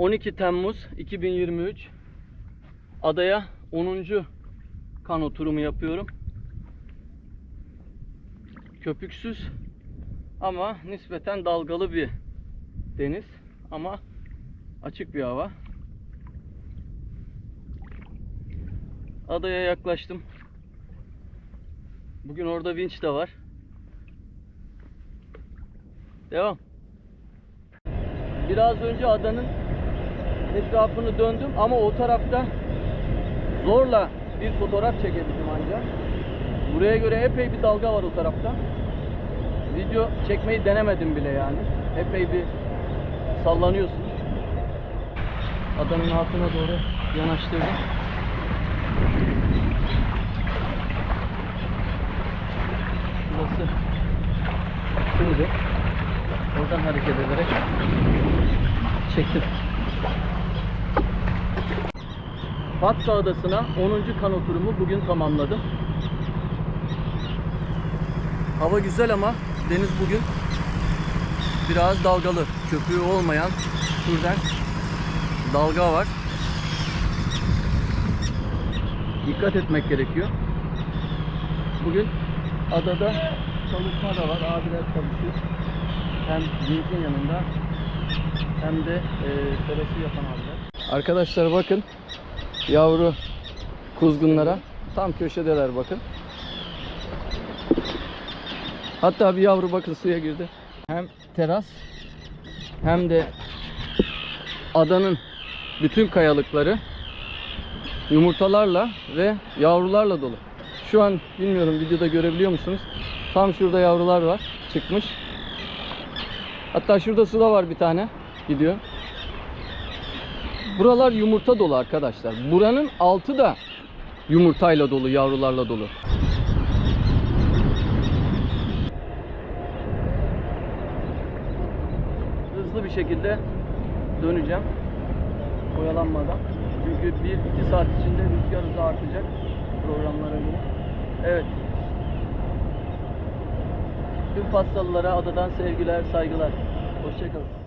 12 Temmuz 2023 adaya 10. kano turumu yapıyorum. Köpüksüz ama nispeten dalgalı bir deniz ama açık bir hava. Adaya yaklaştım. Bugün orada vinç de var. Devam. Biraz önce adanın etrafını döndüm ama o tarafta zorla bir fotoğraf çekebildim ancak. Buraya göre epey bir dalga var o tarafta. Video çekmeyi denemedim bile yani. Epey bir sallanıyorsun. Adanın altına doğru yanaştırdım. Burası şimdi oradan hareket ederek çektim. Fatsa Adası'na 10. kano turumu bugün tamamladım. Hava güzel ama deniz bugün biraz dalgalı. Köpüğü olmayan türden dalga var. Dikkat etmek gerekiyor. Bugün adada çalışma da var. Abiler çalışıyor. Hem denizin yanında hem de e, yapan abiler. Arkadaşlar bakın yavru kuzgunlara tam köşedeler bakın. Hatta bir yavru bakın suya girdi. Hem teras hem de adanın bütün kayalıkları yumurtalarla ve yavrularla dolu. Şu an bilmiyorum videoda görebiliyor musunuz? Tam şurada yavrular var. Çıkmış. Hatta şurada su da var bir tane. Gidiyor. Buralar yumurta dolu arkadaşlar. Buranın altı da yumurtayla dolu, yavrularla dolu. Hızlı bir şekilde döneceğim. Oyalanmadan. Çünkü 1-2 saat içinde rüzgar hızı artacak programlara göre. Evet. Tüm Fassalılara adadan sevgiler, saygılar. Hoşçakalın.